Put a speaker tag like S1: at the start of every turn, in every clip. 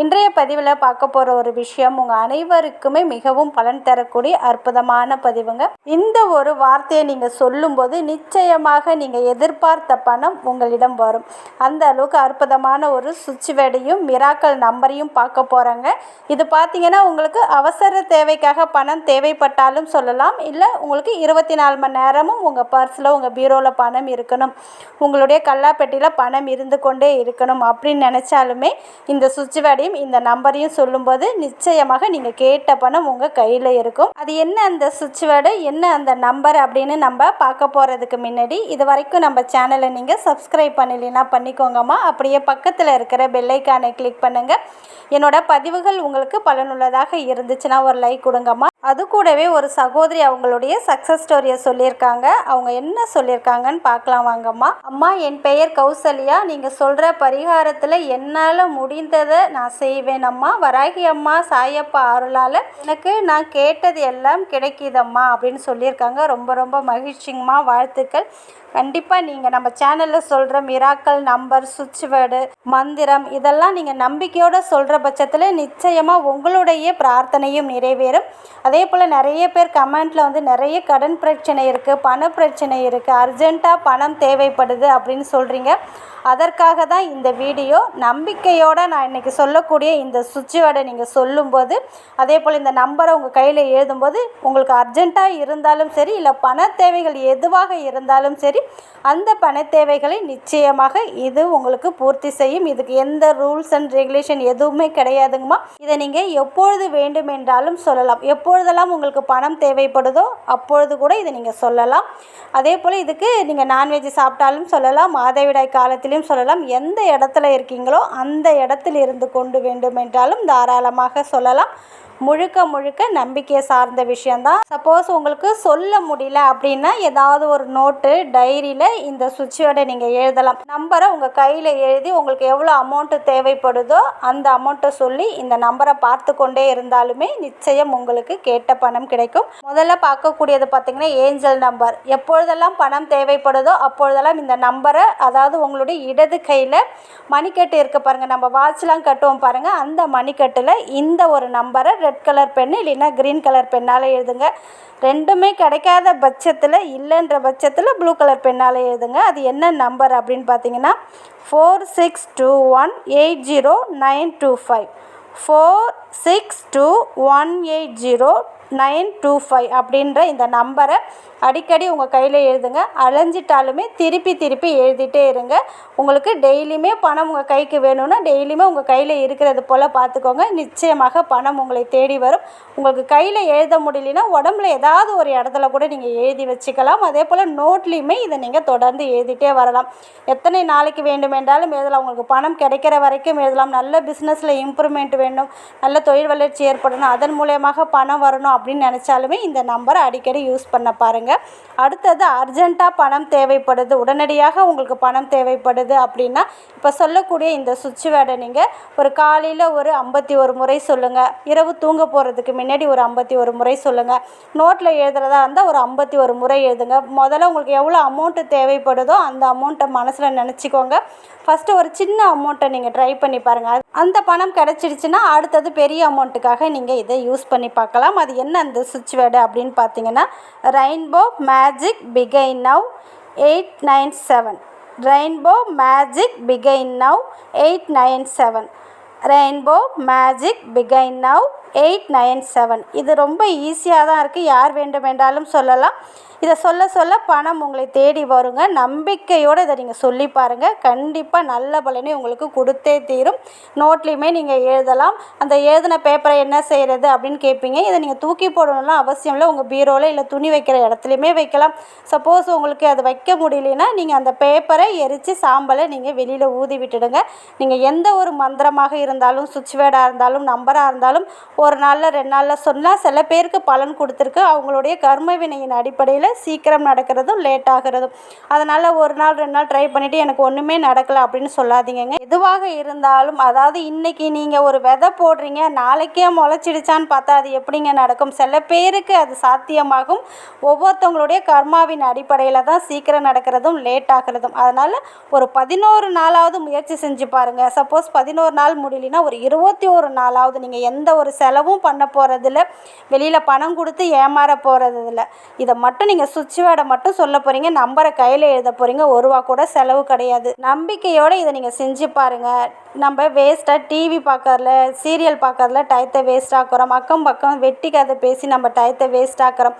S1: இன்றைய பதிவில் பார்க்க போகிற ஒரு விஷயம் உங்கள் அனைவருக்குமே மிகவும் பலன் தரக்கூடிய அற்புதமான பதிவுங்க. இந்த ஒரு வார்த்தையை நீங்கள் சொல்லும்போது நிச்சயமாக நீங்கள் எதிர்பார்த்த பணம் உங்களிடம் வரும். அந்த அளவுக்கு அற்புதமான ஒரு சுவிட்ச் வேர்டையும் மிராக்கல் நம்பரையும் பார்க்க போகிறாங்க இது பார்த்தீங்கன்னா உங்களுக்கு அவசர தேவைக்காக பணம் தேவைப்பட்டாலும் சொல்லலாம். இல்லை உங்களுக்கு இருபத்தி நாலு மணி நேரமும் உங்கள் பர்ஸில் உங்கள் பீரோவில் பணம் இருக்கணும். உங்களுடைய கல்லாப்பெட்டியில் பணம் இருந்து கொண்டே இருக்கணும். அப்படின்னு நினச்சாலுமே இந்த சுவிட்ச் நம்பரையும் இந்த நம்பரையும் சொல்லும்போது நிச்சயமாக நீங்கள் கேட்ட பணம் உங்கள் கையில் இருக்கும். அது என்ன அந்த சுவிட்ச் வேர்டு என்ன அந்த நம்பர் அப்படின்னு நம்ம பார்க்க போகிறதுக்கு முன்னாடி இது வரைக்கும் நம்ம சேனலை நீங்கள் சப்ஸ்கிரைப் பண்ணலைன்னா பண்ணிக்கோங்கம்மா. அப்படியே பக்கத்தில் இருக்கிற பெல்லைக்கானை கிளிக் பண்ணுங்கள் என்னோட பதிவுகள் உங்களுக்கு பலனுள்ளதாக இருந்துச்சுன்னா ஒரு லைக் கொடுங்கம்மா. அது கூடவே ஒரு சகோதரி அவங்களுடைய சக்ஸஸ் ஸ்டோரியை சொல்லியிருக்காங்க. அவங்க என்ன சொல்லியிருக்காங்கன்னு பார்க்கலாம் வாங்கம்மா. அம்மா என் பெயர் கௌசல்யா. நீங்கள் சொல்கிற பரிகாரத்தில் என்னால் முடிந்ததை நான் செய்வேன் அம்மா. வராகி அம்மா சாயப்பா அருளால் எனக்கு நான் கேட்டது எல்லாம் கிடைக்கிதம்மா அப்படின்னு சொல்லியிருக்காங்க. ரொம்ப ரொம்ப மகிழ்ச்சிங்கம்மா. வாழ்த்துக்கள். கண்டிப்பாக நீங்கள் நம்ம சேனலில் சொல்கிற மிராக்கள் நம்பர் சுவிட்ச் வேர்டு மந்திரம் இதெல்லாம் நீங்கள் நம்பிக்கையோடு சொல்கிற பட்சத்தில் நிச்சயமாக உங்களுடைய பிரார்த்தனையும் நிறைவேறும். அதே போல் நிறைய பேர் கமெண்ட்டில் வந்து நிறைய கடன் பிரச்சனை இருக்குது பண பிரச்சனை இருக்குது அர்ஜெண்ட்டாக பணம் தேவைப்படுது அப்படின்னு சொல்கிறீங்க அதற்காக தான் இந்த வீடியோ. நம்பிக்கையோடு நான் இன்றைக்கி சொல்லக்கூடிய இந்த சுவிட்ச் வேர்டை நீங்கள் சொல்லும்போது அதே போல் இந்த நம்பரை உங்கள் கையில் எழுதும்போது உங்களுக்கு அர்ஜெண்ட்டாக இருந்தாலும் சரி இல்லை பண தேவைகள் எதுவாக இருந்தாலும் சரி அந்த பண தேவைகளை நிச்சயமாக இது உங்களுக்கு பூர்த்தி செய்யும். இதுக்கு எந்த ரூல்ஸ் அண்ட் ரெகுலேஷன் எதுவுமே கிடையாதுங்கம்மா. இதை நீங்கள் எப்பொழுது வேண்டுமென்றாலும் சொல்லலாம். எப்பொழுதெல்லாம் உங்களுக்கு பணம் தேவைப்படுதோ அப்பொழுது கூட இதை நீங்கள் சொல்லலாம். அதே போல் இதுக்கு நீங்கள் நான்வெஜ் சாப்பிட்டாலும் சொல்லலாம். மாதவிடாய் காலத்திலையும் சொல்லலாம். எந்த இடத்துல இருக்கீங்களோ அந்த இடத்துல இருந்து கொண்டு வேண்டுமென்றாலும் தாராளமாக சொல்லலாம். முழுக்க முழுக்க நம்பிக்கையை சார்ந்த விஷயந்தான் சப்போஸ் உங்களுக்கு சொல்ல முடியல அப்படின்னா ஏதாவது ஒரு நோட்டு டைரியில் இந்த சுவிட்சோட நீங்கள் எழுதலாம். நம்பரை உங்கள் கையில் எழுதி உங்களுக்கு எவ்வளோ அமௌண்ட்டு தேவைப்படுதோ அந்த அமௌண்ட்டை சொல்லி இந்த நம்பரை பார்த்து கொண்டே இருந்தாலுமே நிச்சயம் உங்களுக்கு கேட்ட பணம் கிடைக்கும். முதல்ல பார்க்கக்கூடியது பார்த்தீங்கன்னா ஏஞ்சல் நம்பர் எப்பொழுதெல்லாம் பணம் தேவைப்படுதோ அப்பொழுதெல்லாம் இந்த நம்பரை அதாவது உங்களுடைய இடது கையில் மணிக்கட்டு இருக்க பாருங்கள் நம்ம வாட்ச்லாம் கட்டுவோம் பாருங்கள் அந்த மணிக்கட்டில் இந்த ஒரு நம்பரை ரெட் கலர் பென்னு இல்லைன்னா க்ரீன் கலர் பென்னால் எழுதுங்க. ரெண்டுமே கிடைக்காத பட்சத்தில் இல்லைன்ற பட்சத்தில் ப்ளூ கலர் பென்னால் எழுதுங்க. அது என்ன நம்பர் அப்படின்னு பார்த்தீங்கன்னா four six two one eight zero nine two five four six two one eight zero nine two five அப்படின்ற இந்த நம்பரை அடிக்கடி உங்கள் கையில் எழுதுங்க. அலைஞ்சிட்டாலுமே திருப்பி திருப்பி எழுதிட்டே இருங்க. உங்களுக்கு டெய்லியுமே பணம் உங்கள் கைக்கு வேணும்னா டெய்லியுமே உங்கள் கையில் இருக்கிறது போல் பார்த்துக்கோங்க நிச்சயமாக பணம் உங்களை தேடி வரும். உங்களுக்கு கையில் எழுத முடியலனா உடம்புல ஏதாவது ஒரு இடத்துல கூட நீங்கள் எழுதி வச்சுக்கலாம். அதே போல் நோட்லேயுமே இதை நீங்கள் தொடர்ந்து எழுதிட்டே வரலாம். எத்தனை நாளைக்கு வேண்டுமென்றாலும் எழுதலாம். உங்களுக்கு பணம் கிடைக்கிற வரைக்கும் எழுதலாம். நல்ல பிஸ்னஸில் இம்ப்ரூவ்மெண்ட் வேணும். நல்ல தொழில் வளர்ச்சி ஏற்படணும். அதன் மூலயமாக பணம் வரணும். அப்படின்னு நினச்சாலுமே இந்த நம்பரை அடிக்கடி யூஸ் பண்ண பாருங்கள் அடுத்தது அர்ஜெண்ட்டாக பணம் தேவைப்படுது. உடனடியாக உங்களுக்கு பணம் தேவைப்படுது அப்படின்னா இப்போ சொல்லக்கூடிய இந்த சுவிட்ச் வேர்டை நீங்கள் ஒரு காலையில் ஒரு ஐம்பத்தி ஒரு முறை சொல்லுங்கள் இரவு தூங்க போகிறதுக்கு முன்னாடி ஒரு ஐம்பத்தி ஒரு முறை சொல்லுங்கள் நோட்டில் எழுதுறதா இருந்தால் ஒரு ஐம்பத்தி ஒரு முறை எழுதுங்க. முதல்ல உங்களுக்கு எவ்வளோ அமௌண்ட்டு தேவைப்படுதோ அந்த அமௌண்ட்டை மனசில் நினச்சிக்கோங்க. ஃபஸ்ட்டு ஒரு சின்ன அமௌண்ட்டை நீங்கள் ட்ரை பண்ணி பாருங்கள் அந்த பணம் கிடச்சிடுச்சுன்னா அடுத்தது பெரிய அமௌண்ட்டுக்காக நீங்கள் இதை யூஸ் பண்ணி பார்க்கலாம். அது என்ன அந்த சுவிட்ச் வேர்டு அப்படின்னு பார்த்தீங்கன்னா rainbow magic begin now eight nine seven rainbow magic begin now eight nine seven rainbow magic begin now eight nine seven இது ரொம்ப ஈஸியாக தான் இருக்குது யார் வேண்டுமென்றாலும் சொல்லலாம். இதை சொல்ல சொல்ல பணம் உங்களை தேடி வருங்க. நம்பிக்கையோடு இதை நீங்கள் சொல்லி பாருங்கள் கண்டிப்பாக நல்ல பலனை உங்களுக்கு கொடுத்தே தீரும். நோட்லேயுமே நீங்கள் எழுதலாம். அந்த எழுதின பேப்பரை என்ன செய்கிறது அப்படின்னு கேட்பீங்க இதை நீங்கள் தூக்கி போடணும்லாம் அவசியம் இல்லை. உங்கள் பீரோவில் இல்லை துணி வைக்கிற இடத்துலையுமே வைக்கலாம். சப்போஸ் உங்களுக்கு அது வைக்க முடியலன்னா நீங்கள் அந்த பேப்பரை எரித்து சாம்பலை நீங்கள் வெளியில் ஊதி விட்டுடுங்க. நீங்கள் எந்த ஒரு மந்திரமாக இருந்தாலும் இருந்தாலும் சுவிட்ச் வேர்டாக இருந்தாலும் நம்பராக இருந்தாலும் ஒரு நாளில் ரெண்டு நாளில் சொன்னால் சில பேருக்கு பலன் கொடுத்துருக்கு. அவங்களுடைய கர்ம வினையின் அடிப்படையில் சீக்கிரம் நடக்கிறதும் லேட் ஆகிறதும். அதனால் ஒரு நாள் ரெண்டு நாள் ட்ரை பண்ணிவிட்டு எனக்கு ஒன்றுமே நடக்கலை அப்படின்னு சொல்லாதீங்கங்க. எதுவாக இருந்தாலும் அதாவது இன்றைக்கி நீங்கள் ஒரு விதை போடுறீங்க நாளைக்கே முளைச்சிடுச்சான்னு பார்த்தா அது எப்படிங்க நடக்கும்? சில பேருக்கு அது சாத்தியமாகும். ஒவ்வொருத்தவங்களுடைய கர்மாவின் அடிப்படையில் தான் சீக்கிரம் நடக்கிறதும் லேட் ஆகிறதும். அதனால் ஒரு பதினோரு நாளாவது முயற்சி செஞ்சு பாருங்கள் சப்போஸ் பதினோரு நாள் முடியலன்னா ஒரு இருபத்தி ஒரு நாளாவது நீங்கள் எந்த ஒரு செலவும் பண்ண போகிறதில்ல வெளியில் பணம் கொடுத்து ஏமாற போகிறதில்ல இதை மட்டும் நீங்கள் சுவிட்ச் வேர்டை மட்டும் சொல்ல போகிறீங்க நம்பரை கையில் எழுத போகிறீங்க ஒருவா கூட செலவு கிடையாது. நம்பிக்கையோடு இதை நீங்கள் செஞ்சு பாருங்கள் நம்ம வேஸ்ட்டாக டிவி பார்க்கறதுல சீரியல் பார்க்கறதுல டயத்தை வேஸ்ட் ஆக்குறோம். அக்கம் பக்கம் வெட்டி கதை பேசி நம்ம டயத்தை வேஸ்ட் ஆக்குறோம்.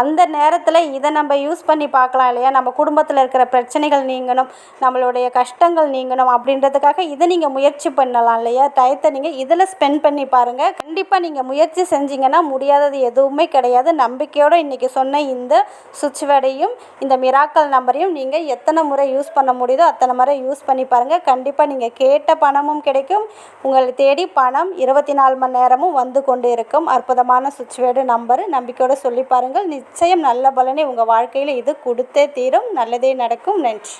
S1: அந்த நேரத்தில் இதை நம்ம யூஸ் பண்ணி பார்க்கலாம் இல்லையா? நம்ம குடும்பத்தில் இருக்கிற பிரச்சனைகள் நீங்கணும். நம்மளுடைய கஷ்டங்கள் நீங்கணும். அப்படின்றதுக்காக இதை நீங்கள் முயற்சி பண்ணலாம் இல்லையா? டயத்தை நீங்கள் இதில் ஸ்பெண்ட் பண்ணி பாருங்கள் கண்டிப்பாக நீங்கள் முயற்சி செஞ்சீங்கன்னா முடியாதது எதுவுமே கிடையாது. நம்பிக்கையோடு இன்றைக்கி சொன்ன இந்த சுவிட்ச்வேடையும் இந்த மிராக்கல் நம்பரையும் நீங்கள் எத்தனை முறை யூஸ் பண்ண முடியுதோ அத்தனை முறை யூஸ் பண்ணி பாருங்கள் கண்டிப்பாக நீங்கள் கேட்ட பணமும் கிடைக்கும். உங்களை தேடி பணம் இருபத்தி நாலு மணி நேரமும் வந்து கொண்டு இருக்கும். அற்புதமான சுவிட்ச் வேர்டு நம்பர் நம்பிக்கையோடு சொல்லி பாருங்கள். நிச்சயம் நல்ல பலனை உங்கள் வாழ்க்கையில் இது கொடுத்தே தீரும். நல்லதே நடக்கும். நன்றி.